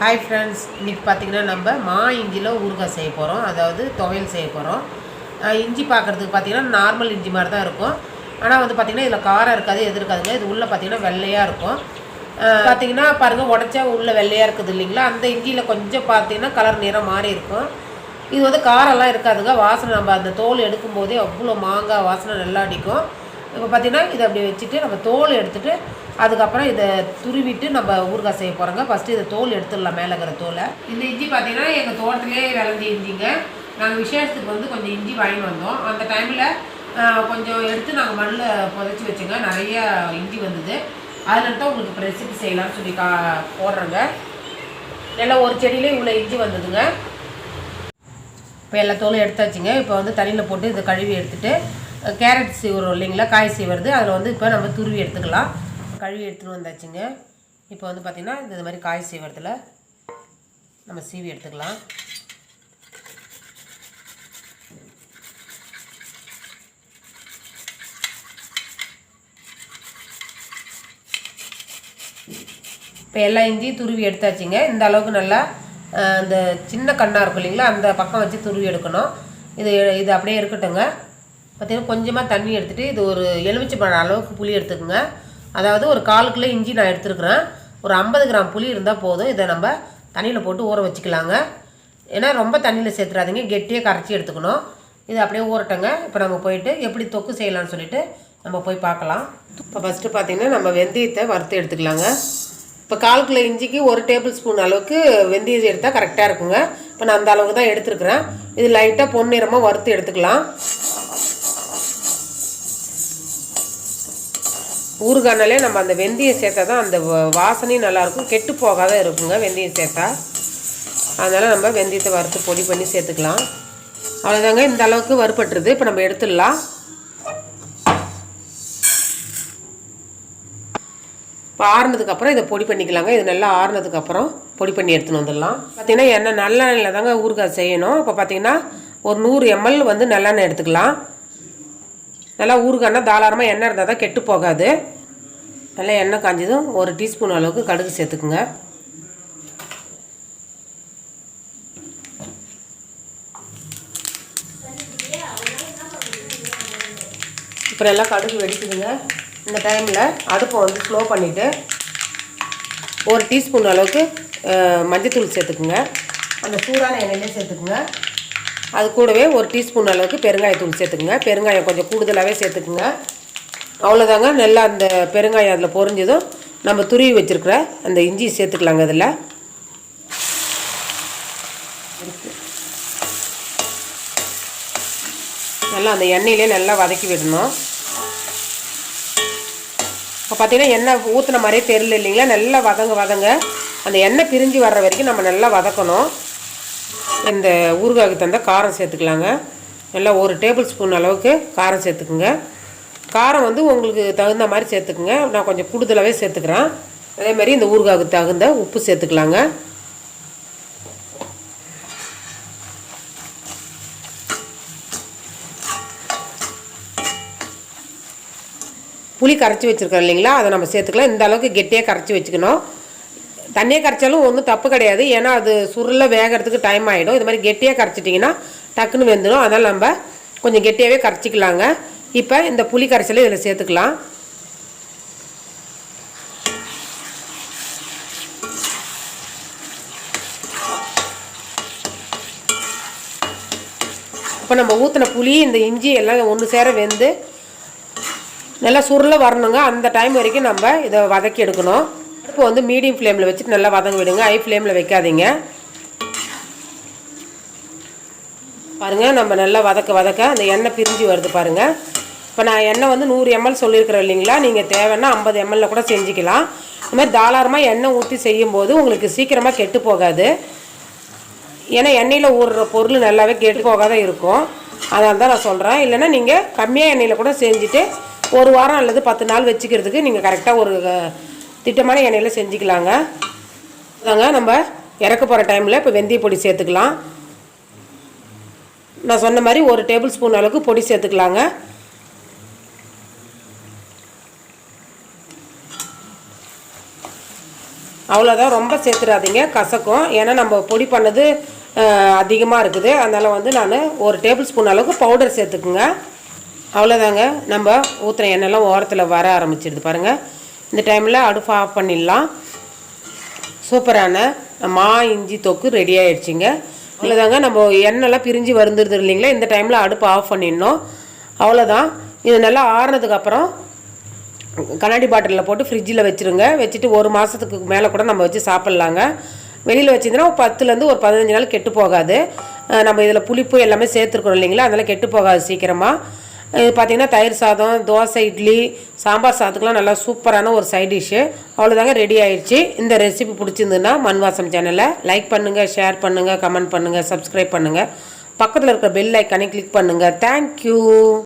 Hi friends இன்றைக்கி பார்த்தீங்கன்னா நம்ம மா இஞ்சியில் ஊறுகாய் செய்ய போகிறோம் அதாவது துவையல் செய்ய போகிறோம் இஞ்சி பார்க்குறதுக்கு பார்த்தீங்கன்னா நார்மல் இஞ்சி மாதிரி தான் இருக்கும். ஆனால் வந்து பார்த்திங்கன்னா இதில் காரம் இருக்காது எது இருக்காதுங்க. இது உள்ளே பார்த்தீங்கன்னா வெள்ளையாக இருக்கும். பார்த்திங்கன்னா பார்த்தீங்கன்னா பாருங்கள் உடச்சா உள்ளே வெள்ளையாக இருக்குது இல்லைங்களா? அந்த இஞ்சியில் கொஞ்சம் பார்த்தீங்கன்னா கலர் நிறம் மாறி இருக்கும். இது வந்து காரம்லாம் இருக்காதுங்க. வாசனை நம்ம அந்த தோல் எடுக்கும்போதே அவ்வளோ மாங்காய் வாசனை நல்லா அடிக்கும். இப்போ பார்த்தீங்கன்னா இதை அப்படி வச்சுட்டு நம்ம தோல் எடுத்துகிட்டு அதுக்கப்புறம் இதை துருவிட்டு நம்ம ஊறுகாய் செய்ய போகிறோங்க ஃபஸ்ட்டு இதை தோல் எடுத்துடலாம் மேலே இருக்கிற தோலை. இந்த இஞ்சி பார்த்தீங்கன்னா எங்கள் தோட்டத்திலே விளைஞ்சி இஞ்சிங்க நாங்கள் விசேஷத்துக்கு வந்து கொஞ்சம் இஞ்சி வாங்கி வந்தோம். அந்த டைமில் கொஞ்சம் எடுத்து நாங்கள் மண்ணில் புதைச்சி வச்சுங்க. நிறைய இஞ்சி வந்தது. அதில் தான் உங்களுக்கு இப்போ ரெசிபி செய்யலாம்னு சொல்லி கா போடுறேங்க. நல்லா ஒரு செடியிலே இவ்வளோ இஞ்சி வந்ததுங்க. இப்போ எல்லா தோலும் எடுத்தாச்சுங்க. இப்போ வந்து தண்ணியில் போட்டு இதை கழுவி எடுத்துகிட்டு கேரட் சீவுறோம் இல்லைங்களா? காய் சீவுறது அதில் வந்து இப்போ நம்ம துருவி எடுத்துக்கலாம். கழுவி எடுத்துகிட்டு வந்தாச்சுங்க. இப்போ வந்து பார்த்திங்கன்னா இந்த மாதிரி காய் சீவுறதுல நம்ம சீவி எடுத்துக்கலாம். இப்போ எல்லா இஞ்சியும் துருவி எடுத்தாச்சுங்க. இந்த அளவுக்கு நல்லா இந்த சின்ன கண்ணாக இருக்கும் இல்லைங்களா? அந்த பக்கம் வச்சு துருவி எடுக்கணும். இது இது அப்படியே இருக்கட்டுங்க பார்த்தீங்கன்னா கொஞ்சமாக தண்ணி எடுத்துகிட்டு இது ஒரு எலுமிச்சை பழம் அளவுக்கு புளி எடுத்துக்கோங்க. அதாவது ஒரு கால் கிலோ இஞ்சி நான் எடுத்துருக்குறேன். ஒரு ஐம்பது கிராம் புளி இருந்தால் போதும். இதை நம்ம தண்ணியில் போட்டு ஊற வச்சுக்கலாங்க. ஏன்னா ரொம்ப தண்ணியில் சேர்த்துறாதீங்க கெட்டியாக கரைச்சி எடுத்துக்கணும். இது அப்படியே ஊறட்டங்க. இப்போ நம்ம போயிட்டு எப்படி தொக்கு செய்யலாம்னு சொல்லிட்டு நம்ம போய் பார்க்கலாம். இப்போ ஃபஸ்ட்டு பார்த்தீங்கன்னா நம்ம வெந்தயத்தை வறுத்து எடுத்துக்கலாங்க. இப்போ கால் கிலோ இஞ்சிக்கு ஒரு டேபிள் ஸ்பூன் அளவுக்கு வெந்தயம் எடுத்தால் கரெக்டாக இருக்குங்க. இப்போ நான் அந்த அளவுக்கு தான் எடுத்துருக்குறேன். இது லைட்டாக பொன்னிறமாக வறுத்து எடுத்துக்கலாம். ஊறுகானாலே நம்ம அந்த வெந்தயம் சேர்த்தா தான் அந்த வாசனையும் நல்லாயிருக்கும். கெட்டு போகாத இருக்குங்க வெந்தயம் சேர்த்தா. அதனால் நம்ம வெந்தயத்தை வறுத்து பொடி பண்ணி சேர்த்துக்கலாம். அவ்வளோதாங்க இந்த அளவுக்கு வறுபட்டுருது. இப்போ நம்ம எடுத்துடலாம். இப்போ ஆறுனதுக்கப்புறம் இதை பொடி பண்ணிக்கலாங்க. இது நல்லா ஆறுனதுக்கப்புறம் பொடி பண்ணி எடுத்துன்னு வந்துடலாம். பார்த்தீங்கன்னா எண்ணெய் நல்லெண்ணெயில் தாங்க ஊறுகாய் செய்யணும். இப்போ பார்த்தீங்கன்னா ஒரு நூறு எம்எல் வந்து நல்லெண்ணெய் எடுத்துக்கலாம். நல்லா ஊறுகானா தாராளமாக எண்ணெய் இருந்தால் தான் கெட்டு போகாது. நல்லா எண்ணெய் காஞ்சதும் ஒரு டீஸ்பூன் அளவுக்கு கடுகு சேர்த்துக்குங்க. இப்போ நல்லா கடுகு வெடிக்குதுங்க. இந்த டைமில் அடுப்பை வந்து ஸ்லோ பண்ணிவிட்டு ஒரு டீஸ்பூன் அளவுக்கு மஞ்சத்தூள் சேர்த்துக்குங்க. அந்த சூடான எண்ணெயிலே சேர்த்துக்குங்க. அது கூடவே ஒரு டீஸ்பூன் அளவுக்கு பெருங்காயத்தூள் சேர்த்துக்குங்க. பெருங்காயம் கொஞ்சம் கூடுதலாகவே சேர்த்துக்குங்க. அவ்வளோதாங்க நல்லா அந்த பெருங்காயம் அதில் பொரிஞ்சதும் நம்ம துருவி வச்சுருக்கிற அந்த இஞ்சி சேர்த்துக்கலாங்க அதில். நல்லா அந்த எண்ணெயிலே நல்லா வதக்கி விடணும். இப்போ பார்த்தீங்கன்னா எண்ணெய் ஊற்றின மாதிரியே தெரியல இல்லைங்களா? நல்லா வதங்க வதங்க அந்த எண்ணெய் பிரிஞ்சு வர்ற வரைக்கும் நம்ம நல்லா வதக்கணும். இந்த ஊறுகாய்க்கு தந்த காரம் சேர்த்துக்கலாங்க. நல்லா ஒரு டேபிள் ஸ்பூன் அளவுக்கு காரம் சேர்த்துக்குங்க. காரம் வந்து உங்களுக்கு தகுந்த மாதிரி சேர்த்துக்குங்க. நான் கொஞ்சம் கூடுதலாகவே சேர்த்துக்கிறேன். அதே மாதிரி இந்த ஊறுகாய்க்கு தகுந்த உப்பு சேர்த்துக்கலாங்க. புளி கரைச்சி வச்சுருக்கோம் இல்லைங்களா? அதை நம்ம சேர்த்துக்கலாம். இந்த அளவுக்கு கெட்டியாக கரைச்சி வச்சுக்கணும். தண்ணியை கரைச்சாலும் ஒன்றும் தப்பு கிடையாது. ஏன்னா அது சுருள வேகிறதுக்கு டைம் ஆகிடும் இது மாதிரி கெட்டியாக கரைச்சிட்டிங்கன்னா டக்குன்னு வெந்துடும். அதனால் நம்ம கொஞ்சம் கெட்டியாகவே கரைச்சிக்கலாங்க. இப்போ இந்த புளி கரைச்சலை இதில் சேர்த்துக்கலாம். இப்போ நம்ம ஊற்றின புளி இந்த இஞ்சி எல்லாம் ஒன்று சேர வெந்து நல்லா சுருள வரணுங்க. அந்த டைம் வரைக்கும் நம்ம இதை வதக்கி எடுக்கணும். பருப்பு வந்து மீடியம் ஃப்ளேமில் வச்சுட்டு நல்லா வதங்க விடுங்க. ஹை ஃப்ளேமில் வைக்காதீங்க. பாருங்கள் நம்ம நல்லா வதக்க வதக்க அந்த எண்ணெய் பிரிஞ்சு வருது பாருங்கள் இப்போ நான் எண்ணெய் வந்து நூறு எம்எல் சொல்லியிருக்கிறேன் இல்லைங்களா? நீங்கள் தேவைன்னா ஐம்பது எம்எல்ல கூட செஞ்சுக்கலாம். இந்த மாதிரி தாராளமாக எண்ணெய் ஊற்றி செய்யும்போது உங்களுக்கு சீக்கிரமாக கெட்டு போகாது. ஏன்னா எண்ணெயில் ஊறுற பொருள் நல்லாவே கெட்டு போகாத இருக்கும். அதனால தான் நான் சொல்கிறேன் இல்லைன்னா நீங்கள் கம்மியாக எண்ணெயில் கூட செஞ்சுட்டு ஒரு வாரம் அல்லது பத்து நாள் வச்சுக்கிறதுக்கு நீங்கள் கரெக்டாக ஒரு திட்டமான எண்ணெயில் செஞ்சுக்கலாங்க. அதாங்க நம்ம இறக்க போகிற டைமில் இப்போ வெந்தய பொடி சேர்த்துக்கலாம். நான் சொன்ன மாதிரி ஒரு டேபிள் ஸ்பூன் அளவுக்கு பொடி சேர்த்துக்கலாங்க. அவ்வளோதான் ரொம்ப சேர்த்துடாதீங்க கசக்கும். ஏன்னா நம்ம பொடி பண்ணது அதிகமாக இருக்குது. அதனால் வந்து நான் ஒரு டேபிள் ஸ்பூன் அளவுக்கு பவுடர் சேர்த்துக்குங்க. அவ்வளோதாங்க நம்ம ஊற்றுற எண்ணெய்லாம் ஓரத்தில் வர ஆரம்பிச்சிடுது பாருங்கள் இந்த டைமில் அடுப்பு ஆஃப் பண்ணிடலாம். சூப்பரான மா இஞ்சி தொக்கு ரெடி ஆகிடுச்சிங்க அவ்வளோதாங்க நம்ம எண்ணெய்லாம் பிரிஞ்சு வருந்துருது இல்லைங்களா? இந்த டைமில் அடுப்பு ஆஃப் பண்ணிடணும். அவ்வளோதான் இது நல்லா ஆறுனதுக்கப்புறம் கண்ணாடி பாட்டிலில் போட்டு ஃப்ரிட்ஜில் வச்சுருங்க. வச்சுட்டு ஒரு மாதத்துக்கு மேலே கூட நம்ம வச்சு சாப்பிட்லாங்க. வெளியில் வச்சுருந்தோன்னா ஒரு பத்துலேருந்து ஒரு பதினஞ்சு நாள் கெட்டு போகாது. நம்ம இதில் புளிப்பு எல்லாமே சேர்த்துருக்குறோம் இல்லைங்களா? அதனால் கெட்டு போகாது சீக்கிரமாக இது பார்த்தீங்கன்னா தயிர் சாதம் தோசை இட்லி சாம்பார் சாதத்துக்கெலாம் நல்லா சூப்பரான ஒரு சைட் டிஷ்ஷு அவ்வளோதாங்க ரெடி ஆயிடுச்சு இந்த ரெசிபி பிடிச்சிருந்துன்னா மண்வாசம் சேனலை லைக் பண்ணுங்கள் ஷேர் பண்ணுங்கள் கமெண்ட் பண்ணுங்கள் சப்ஸ்கிரைப் பண்ணுங்கள் பக்கத்தில் இருக்கிற பெல் ஐக்கானே கிளிக் பண்ணுங்கள் தேங்க்யூ